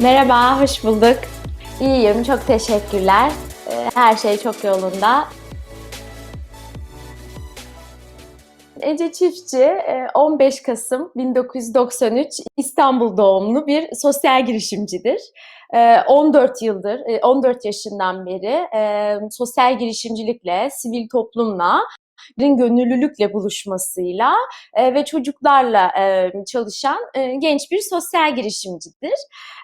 Merhaba, hoş bulduk. İyiyim, çok teşekkürler. Ee, Her şey çok yolunda. Ece Çiftçi, e, 15 Kasım 1993 İstanbul doğumlu bir sosyal girişimcidir. E, 14 yıldır, e, 14 yaşından beri e, sosyal girişimcilikle, sivil toplumla, gönüllülükle buluşmasıyla e, ve çocuklarla e, çalışan e, genç bir sosyal girişimcidir.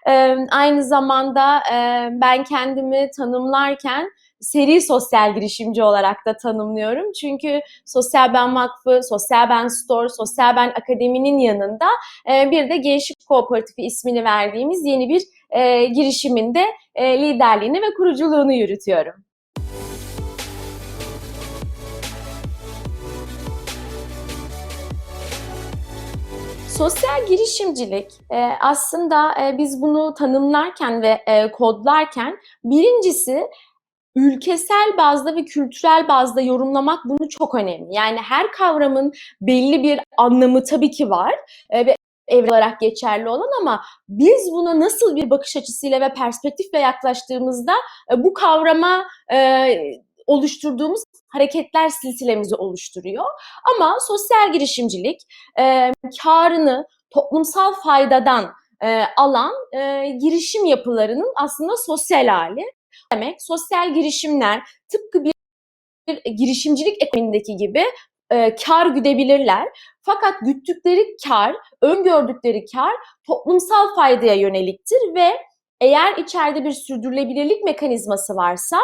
E, Aynı zamanda e, ben kendimi tanımlarken seri sosyal girişimci olarak da tanımlıyorum. Çünkü Sosyal Ben Vakfı, Sosyal Ben Store, Sosyal Ben Akademi'nin yanında e, bir de Gençlik Kooperatifi ismini verdiğimiz yeni bir e, girişimin de e, liderliğini ve kuruculuğunu yürütüyorum. Sosyal girişimcilik e, aslında e, biz bunu tanımlarken ve e, kodlarken birincisi ülkesel bazda ve kültürel bazda yorumlamak bunu çok önemli. Yani her kavramın belli bir anlamı tabii ki var ve evre olarak geçerli olan ama biz buna nasıl bir bakış açısıyla ve perspektifle yaklaştığımızda bu kavrama oluşturduğumuz hareketler silsilemizi oluşturuyor. Ama sosyal girişimcilik e, karını toplumsal faydadan e, alan e, girişim yapılarının aslında sosyal hali. Demek sosyal girişimler tıpkı bir, bir girişimcilik ekonomindeki gibi e, kar güdebilirler. Fakat güttükleri kar, öngördükleri kar toplumsal faydaya yöneliktir ve eğer içeride bir sürdürülebilirlik mekanizması varsa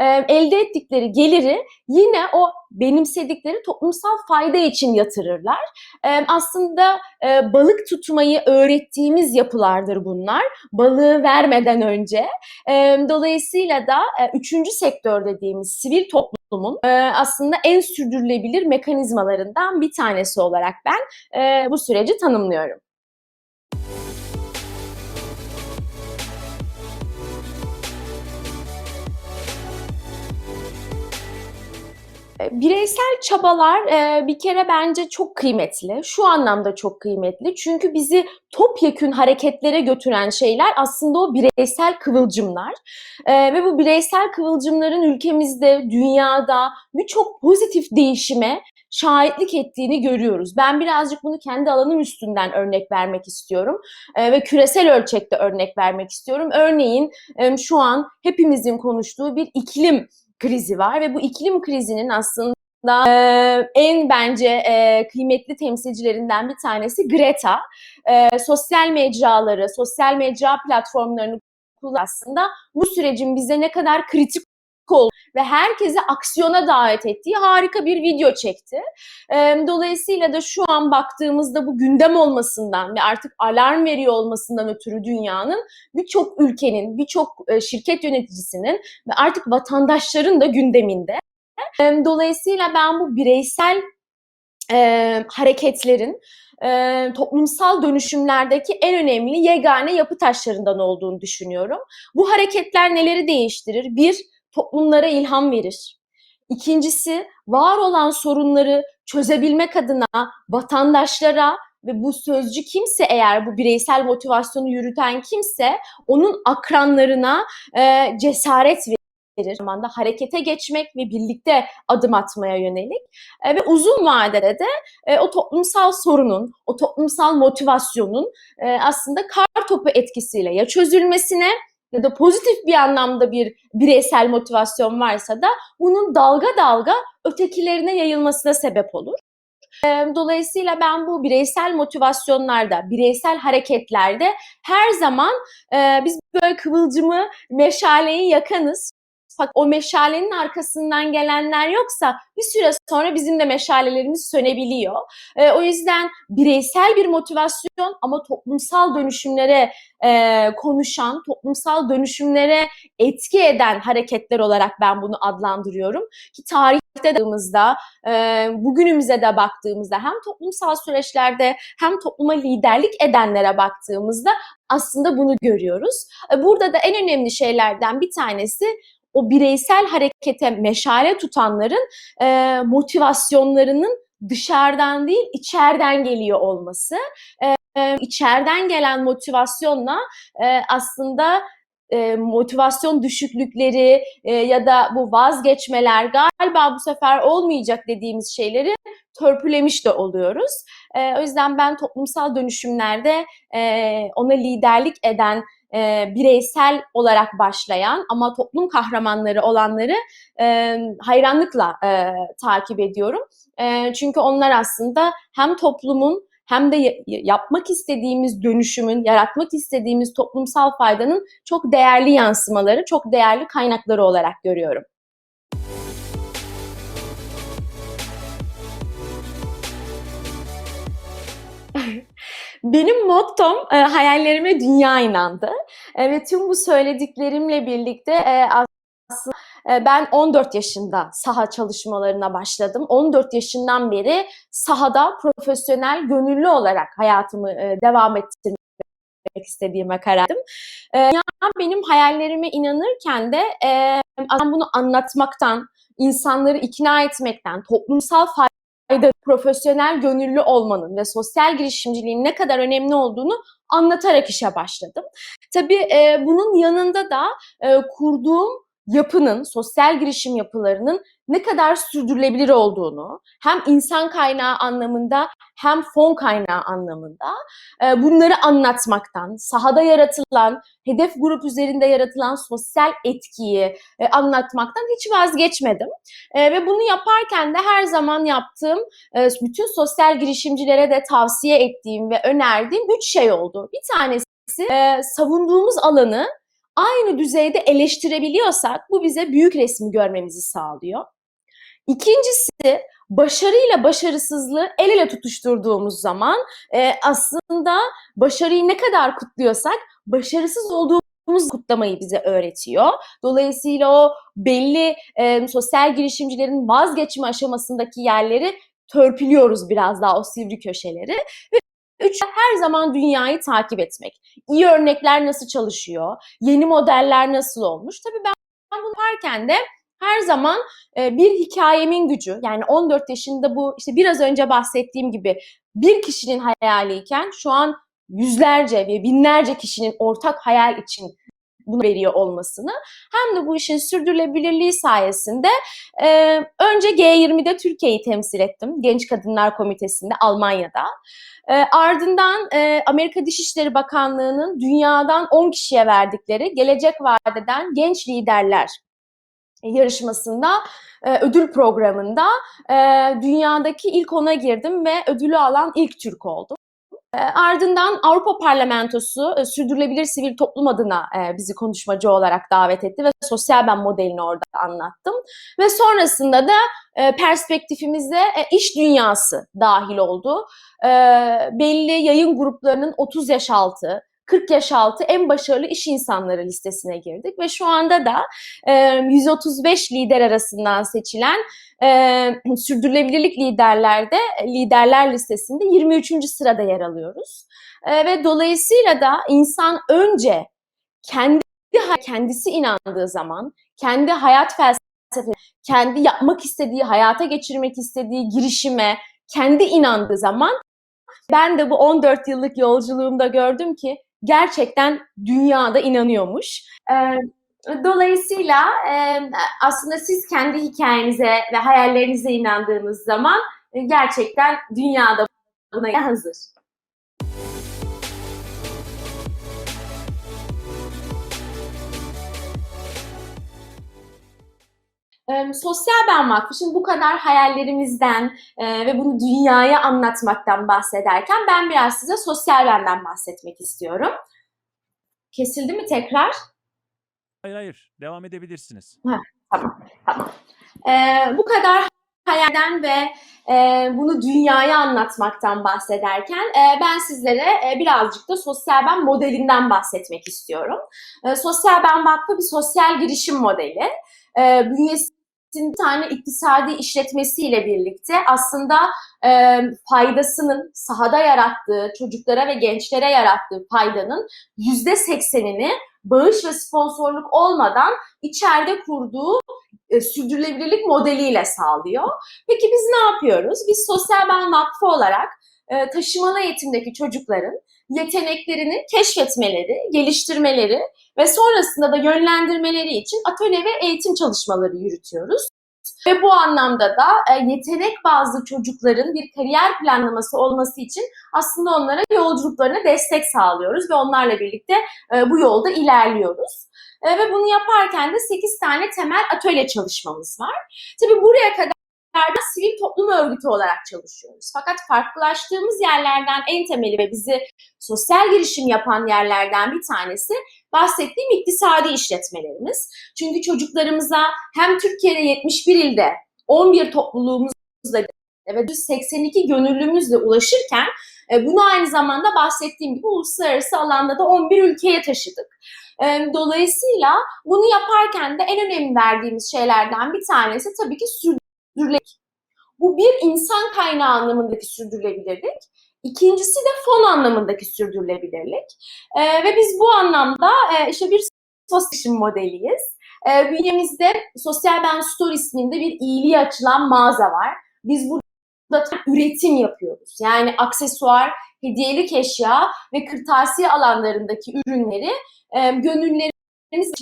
e, elde ettikleri geliri yine o benimsedikleri toplumsal fayda için yatırırlar. E, aslında e, balık tutmayı öğrettiğimiz yapılardır bunlar. Balığı vermeden önce. E, dolayısıyla da e, üçüncü sektör dediğimiz sivil toplumun e, aslında en sürdürülebilir mekanizmalarından bir tanesi olarak ben e, bu süreci tanımlıyorum. Bireysel çabalar e, bir kere bence çok kıymetli. Şu anlamda çok kıymetli. Çünkü bizi topyekün hareketlere götüren şeyler aslında o bireysel kıvılcımlar. E, ve bu bireysel kıvılcımların ülkemizde, dünyada birçok pozitif değişime şahitlik ettiğini görüyoruz. Ben birazcık bunu kendi alanım üstünden örnek vermek istiyorum E, ve küresel ölçekte örnek vermek istiyorum. Örneğin e, şu an hepimizin konuştuğu bir iklim krizi var ve bu iklim krizinin aslında e, en bence e, kıymetli temsilcilerinden bir tanesi Greta. E, sosyal mecraları, sosyal mecra platformlarını aslında bu sürecin bize ne kadar kritik ol ve herkese aksiyona davet ettiği harika bir video çekti. Dolayısıyla da şu an baktığımızda bu gündem olmasından ve artık alarm veriyor olmasından ötürü dünyanın birçok ülkenin, birçok e, şirket yöneticisinin ve artık vatandaşların da gündeminde. Dolayısıyla ben bu bireysel hareketlerin toplumsal dönüşümlerdeki en önemli yegane yapı taşlarından olduğunu düşünüyorum. Bu hareketler neleri değiştirir? Bir, toplumlara ilham verir. İkincisi, var olan sorunları çözebilmek adına vatandaşlara ve bu sözcü kimse eğer bu bireysel motivasyonu yürüten kimse onun akranlarına e, cesaret verir. zamanda harekete geçmek ve birlikte adım atmaya yönelik E, ve uzun vadede de e, o toplumsal sorunun, o toplumsal motivasyonun e, aslında kar topu etkisiyle ya çözülmesine ya da pozitif bir anlamda bir bireysel motivasyon varsa da bunun dalga dalga ötekilerine yayılmasına sebep olur. Dolayısıyla ben bu bireysel motivasyonlarda, bireysel hareketlerde her zaman biz böyle kıvılcımı, meşaleyi yakanız. Fakat o meşalenin arkasından gelenler yoksa bir süre sonra bizim de meşalelerimiz sönebiliyor. E, o yüzden bireysel bir motivasyon ama toplumsal dönüşümlere e, konuşan, toplumsal dönüşümlere etki eden hareketler olarak ben bunu adlandırıyorum. Ki tarihte baktığımızda, e, bugünümüze de baktığımızda hem toplumsal süreçlerde hem topluma liderlik edenlere baktığımızda aslında bunu görüyoruz. E, Burada da en önemli şeylerden bir tanesi o bireysel harekete meşale tutanların e, motivasyonlarının dışarıdan değil içeriden geliyor olması. E, içeriden gelen motivasyonla e, aslında e, motivasyon düşüklükleri e, ya da bu vazgeçmeler galiba bu sefer olmayacak dediğimiz şeyleri törpülemiş de oluyoruz. E, o yüzden ben toplumsal dönüşümlerde e, ona liderlik eden e, bireysel olarak başlayan ama toplum kahramanları olanları e, hayranlıkla e, takip ediyorum. E, çünkü onlar aslında hem toplumun hem de yapmak istediğimiz dönüşümün, yaratmak istediğimiz toplumsal faydanın çok değerli yansımaları, çok değerli kaynakları olarak görüyorum. Benim mottom e, hayallerime dünya inandı. E, ve tüm bu söylediklerimle birlikte e, aslında ben 14 yaşında saha çalışmalarına başladım. 14 yaşından beri sahada profesyonel, gönüllü olarak hayatımı e, devam ettirmek istediğime karar verdim. E, benim hayallerime inanırken de ben bunu anlatmaktan, insanları ikna etmekten, toplumsal fayda, profesyonel gönüllü olmanın ve sosyal girişimciliğin ne kadar önemli olduğunu anlatarak işe başladım. Tabii bunun yanında da kurduğum yapının, sosyal girişim yapılarının ne kadar sürdürülebilir olduğunu hem insan kaynağı anlamında hem fon kaynağı anlamında e, bunları anlatmaktan, sahada yaratılan, hedef grup üzerinde yaratılan sosyal etkiyi e, anlatmaktan hiç vazgeçmedim. E, ve bunu yaparken de her zaman yaptığım, bütün sosyal girişimcilere de tavsiye ettiğim ve önerdiğim üç şey oldu. Bir tanesi savunduğumuz alanı aynı düzeyde eleştirebiliyorsak bu bize büyük resmi görmemizi sağlıyor. İkincisi başarıyla başarısızlığı el ele tutuşturduğumuz zaman e, aslında başarıyı ne kadar kutluyorsak başarısız olduğumuz kutlamayı bize öğretiyor. Dolayısıyla o belli e, sosyal girişimcilerin vazgeçme aşamasındaki yerleri törpülüyoruz biraz daha o sivri köşeleri. Ve Üç, her zaman dünyayı takip etmek. İyi örnekler nasıl çalışıyor? Yeni modeller nasıl olmuş? Tabii ben bunu yaparken de her zaman e, bir hikayemin gücü yani 14 yaşında bu işte biraz önce bahsettiğim gibi bir kişinin hayaliyken şu an yüzlerce ve binlerce kişinin ortak hayal için bunu veriyor olmasını hem de bu işin sürdürülebilirliği sayesinde e, önce G20'de Türkiye'yi temsil ettim. Genç Kadınlar Komitesi'nde Almanya'da. E, ardından e, Amerika Dışişleri Bakanlığı'nın dünyadan 10 kişiye verdikleri Gelecek Vadeden Genç Liderler yarışmasında e, ödül programında e, dünyadaki ilk ona girdim ve ödülü alan ilk Türk oldum. E, ardından Avrupa Parlamentosu e, sürdürülebilir sivil toplum adına e, bizi konuşmacı olarak davet etti ve sosyal ben modelini orada anlattım. Ve sonrasında da e, perspektifimize iş dünyası dahil oldu. Belli yayın gruplarının 30 yaş altı, 40 yaş altı en başarılı iş insanları listesine girdik ve şu anda da e, 135 lider arasından seçilen e, sürdürülebilirlik liderlerde liderler listesinde 23. sırada yer alıyoruz. E, ve dolayısıyla da insan önce kendi kendisi inandığı zaman, kendi hayat felsefe, kendi yapmak istediği, hayata geçirmek istediği girişime, kendi inandığı zaman ben de bu 14 yıllık yolculuğumda gördüm ki gerçekten dünyada inanıyormuş. Dolayısıyla aslında siz kendi hikayenize ve hayallerinize inandığınız zaman gerçekten dünyada buna hazır. E, Sosyal Ben Vakfı şimdi bu kadar hayallerimizden e, ve bunu dünyaya anlatmaktan bahsederken ben biraz size sosyal benden bahsetmek istiyorum. Kesildi mi tekrar? Hayır hayır devam edebilirsiniz. Ha, tamam tamam. E, bu kadar hayalden ve e, bunu dünyaya anlatmaktan bahsederken e, ben sizlere e, birazcık da sosyal ben modelinden bahsetmek istiyorum. E, sosyal ben vakfı bir sosyal girişim modeli. E, bünyesi bir tane iktisadi işletmesiyle birlikte aslında e, faydasının sahada yarattığı, çocuklara ve gençlere yarattığı faydanın yüzde seksenini bağış ve sponsorluk olmadan içeride kurduğu e, sürdürülebilirlik modeliyle sağlıyor. Peki biz ne yapıyoruz? Biz Sosyal Ben Vakfı olarak e, taşımalı eğitimdeki çocukların yeteneklerini keşfetmeleri, geliştirmeleri ve sonrasında da yönlendirmeleri için atölye ve eğitim çalışmaları yürütüyoruz. Ve bu anlamda da e, yetenek bazlı çocukların bir kariyer planlaması olması için aslında onlara yolculuklarına destek sağlıyoruz ve onlarla birlikte e, bu yolda ilerliyoruz. E, ve bunu yaparken de 8 tane temel atölye çalışmamız var. Tabii buraya kadar da sivil toplum örgütü olarak çalışıyoruz. Fakat farklılaştığımız yerlerden en temeli ve bizi sosyal girişim yapan yerlerden bir tanesi bahsettiğim iktisadi işletmelerimiz. Çünkü çocuklarımıza hem Türkiye'de 71 ilde 11 topluluğumuzla ve 82 gönüllümüzle ulaşırken e, bunu aynı zamanda bahsettiğim gibi uluslararası alanda da 11 ülkeye taşıdık. E, Dolayısıyla bunu yaparken de en önemli verdiğimiz şeylerden bir tanesi tabii ki sürdürülebilirlik. Bu bir insan kaynağı anlamındaki sürdürülebilirlik. İkincisi de fon anlamındaki sürdürülebilirlik. E, ve biz bu anlamda e, işte bir sosyal modeliyiz. E, bünyemizde Sosyal Ben Store isminde bir iyiliği açılan mağaza var. Biz burada üretim yapıyoruz. Yani aksesuar, hediyelik eşya ve kırtasiye alanlarındaki ürünleri e, gönüllerimiz,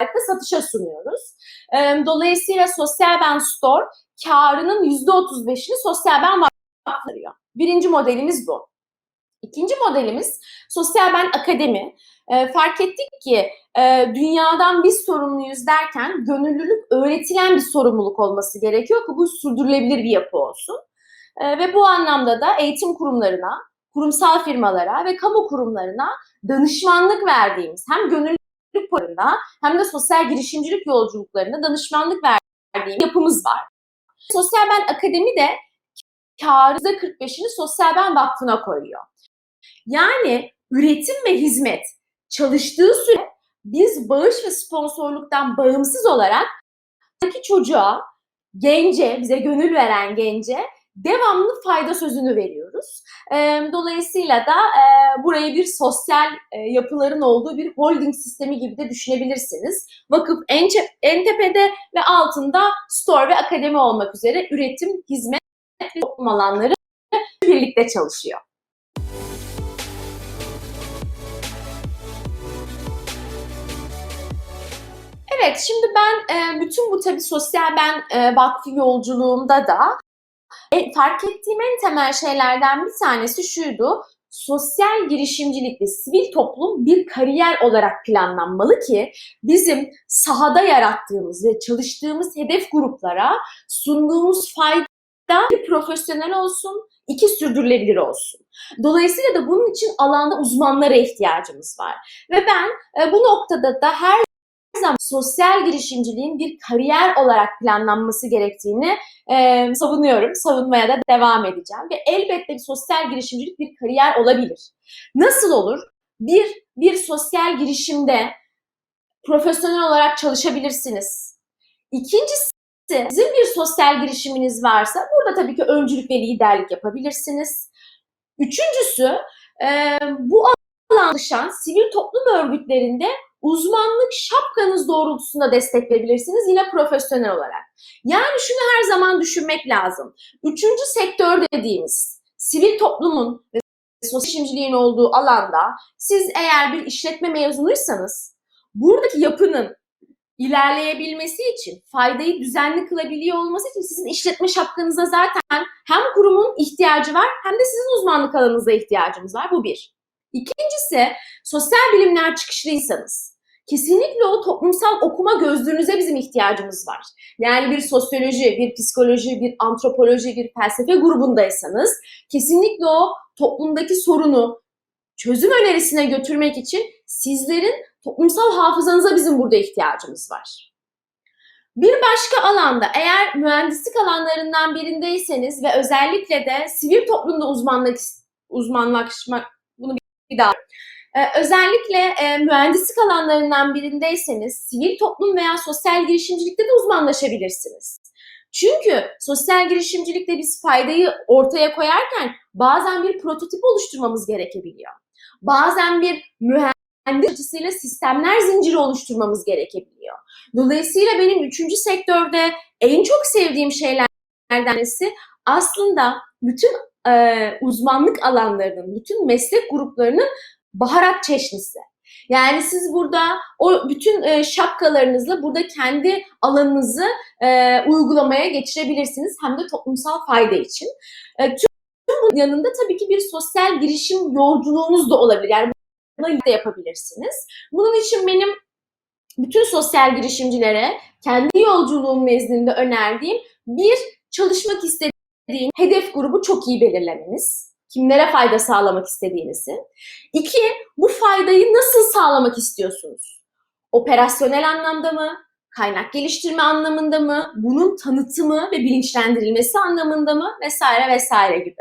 tasarrufla satışa sunuyoruz. Dolayısıyla Sosyal Ben Store karının %35'ini Sosyal Ben Vakfı veriyor. Birinci modelimiz bu. İkinci modelimiz Sosyal Ben Akademi. Fark ettik ki dünyadan biz sorumluyuz derken gönüllülük öğretilen bir sorumluluk olması gerekiyor ki bu sürdürülebilir bir yapı olsun. Ve bu anlamda da eğitim kurumlarına, kurumsal firmalara ve kamu kurumlarına danışmanlık verdiğimiz hem gönüllülük porunda hem de sosyal girişimcilik yolculuklarında danışmanlık verdiğimiz yapımız var. Sosyal Ben Akademi de karı %45'ini Sosyal Ben Vakfı'na koyuyor. Yani üretim ve hizmet çalıştığı süre biz bağış ve sponsorluktan bağımsız olarak çocuğa, gence, bize gönül veren gence devamlı fayda sözünü Dolayısıyla da burayı bir sosyal yapıların olduğu bir holding sistemi gibi de düşünebilirsiniz. Vakıf en, en tepede ve altında store ve akademi olmak üzere üretim, hizmet ve toplum alanları birlikte çalışıyor. Evet, şimdi ben bütün bu tabii sosyal ben e, vakfı yolculuğumda da e, fark ettiğim en temel şeylerden bir tanesi şuydu. Sosyal girişimcilik ve sivil toplum bir kariyer olarak planlanmalı ki bizim sahada yarattığımız ve çalıştığımız hedef gruplara sunduğumuz fayda bir profesyonel olsun, iki sürdürülebilir olsun. Dolayısıyla da bunun için alanda uzmanlara ihtiyacımız var. Ve ben e, bu noktada da her zaman sosyal girişimciliğin bir kariyer olarak planlanması gerektiğini e, savunuyorum. Savunmaya da devam edeceğim. Ve elbette bir sosyal girişimcilik bir kariyer olabilir. Nasıl olur? Bir, bir sosyal girişimde profesyonel olarak çalışabilirsiniz. İkincisi sizin bir sosyal girişiminiz varsa burada tabii ki öncülük ve liderlik yapabilirsiniz. Üçüncüsü bu çalışan sivil toplum örgütlerinde uzmanlık şapkanız doğrultusunda destek verebilirsiniz yine profesyonel olarak. Yani şunu her zaman düşünmek lazım. Üçüncü sektör dediğimiz sivil toplumun ve sosyal girişimciliğin olduğu alanda siz eğer bir işletme mezunuysanız buradaki yapının ilerleyebilmesi için, faydayı düzenli kılabiliyor olması için sizin işletme şapkanıza zaten hem kurumun ihtiyacı var hem de sizin uzmanlık alanınıza ihtiyacımız var. Bu bir. İkincisi sosyal bilimler çıkışlıysanız kesinlikle o toplumsal okuma gözlüğünüze bizim ihtiyacımız var. Yani bir sosyoloji, bir psikoloji, bir antropoloji, bir felsefe grubundaysanız kesinlikle o toplumdaki sorunu çözüm önerisine götürmek için sizlerin toplumsal hafızanıza bizim burada ihtiyacımız var. Bir başka alanda eğer mühendislik alanlarından birindeyseniz ve özellikle de sivil toplumda uzmanlık uzmanlaşmak daha ee, özellikle e, mühendislik alanlarından birindeyseniz sivil toplum veya sosyal girişimcilikte de uzmanlaşabilirsiniz. Çünkü sosyal girişimcilikte biz faydayı ortaya koyarken bazen bir prototip oluşturmamız gerekebiliyor. Bazen bir mühendislik kendi açısıyla sistemler zinciri oluşturmamız gerekebiliyor. Dolayısıyla benim üçüncü sektörde en çok sevdiğim şeylerden birisi aslında bütün e, uzmanlık alanlarının, bütün meslek gruplarının baharat çeşnisi. Yani siz burada o bütün e, şapkalarınızla burada kendi alanınızı e, uygulamaya geçirebilirsiniz hem de toplumsal fayda için. E, tüm bunun yanında tabii ki bir sosyal girişim yolculuğunuz da olabilir. Yani bunu da yapabilirsiniz. Bunun için benim bütün sosyal girişimcilere kendi yolculuğum nezdinde önerdiğim bir çalışmak istediğin hedef grubu çok iyi belirlemeniz. Kimlere fayda sağlamak istediğinizi. İki, bu faydayı nasıl sağlamak istiyorsunuz? Operasyonel anlamda mı? Kaynak geliştirme anlamında mı? Bunun tanıtımı ve bilinçlendirilmesi anlamında mı? Vesaire vesaire gibi.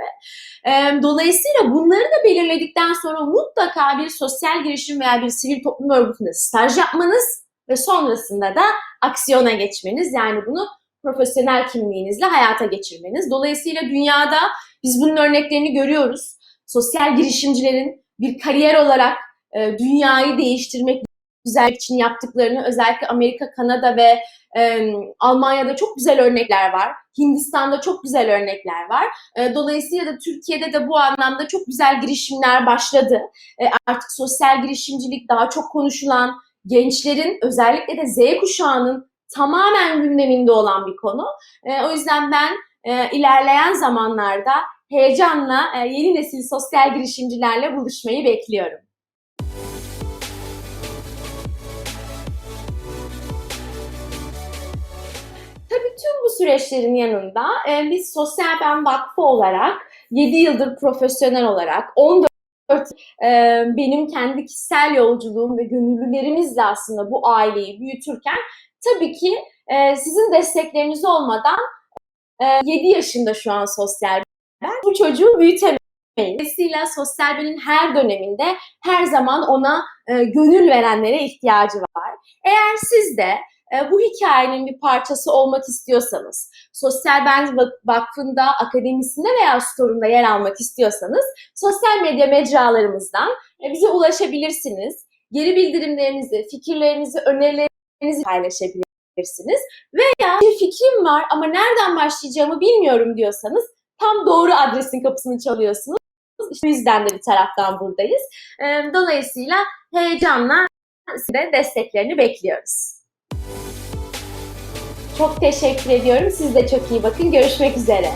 Dolayısıyla bunları da belirledikten sonra mutlaka bir sosyal girişim veya bir sivil toplum örgütünde staj yapmanız ve sonrasında da aksiyona geçmeniz yani bunu profesyonel kimliğinizle hayata geçirmeniz. Dolayısıyla dünyada biz bunun örneklerini görüyoruz. Sosyal girişimcilerin bir kariyer olarak e, dünyayı değiştirmek güzel için yaptıklarını özellikle Amerika, Kanada ve e, Almanya'da çok güzel örnekler var. Hindistan'da çok güzel örnekler var. E, dolayısıyla da Türkiye'de de bu anlamda çok güzel girişimler başladı. E, artık sosyal girişimcilik daha çok konuşulan, gençlerin özellikle de Z kuşağının tamamen gündeminde olan bir konu. E, o yüzden ben e, ilerleyen zamanlarda heyecanla e, yeni nesil sosyal girişimcilerle buluşmayı bekliyorum. Tabii tüm bu süreçlerin yanında e, biz Sosyal Ben Vakfı olarak 7 yıldır profesyonel olarak 14 e, benim kendi kişisel yolculuğum ve gönüllülerimizle aslında bu aileyi büyütürken tabii ki e, sizin destekleriniz olmadan e, 7 yaşında şu an Sosyal Ben bu çocuğu büyütemeyiz. Dolayısıyla Sosyal Ben'in her döneminde her zaman ona e, gönül verenlere ihtiyacı var. Eğer siz de bu hikayenin bir parçası olmak istiyorsanız, Sosyal Ben Vakfı'nda, akademisinde veya store'unda yer almak istiyorsanız sosyal medya mecralarımızdan bize ulaşabilirsiniz. Geri bildirimlerinizi, fikirlerinizi, önerilerinizi paylaşabilirsiniz. Veya bir fikrim var ama nereden başlayacağımı bilmiyorum diyorsanız tam doğru adresin kapısını çalıyorsunuz. İşte yüzden de bir taraftan buradayız. Dolayısıyla heyecanla size desteklerini bekliyoruz. Çok teşekkür ediyorum. Siz de çok iyi bakın. Görüşmek üzere.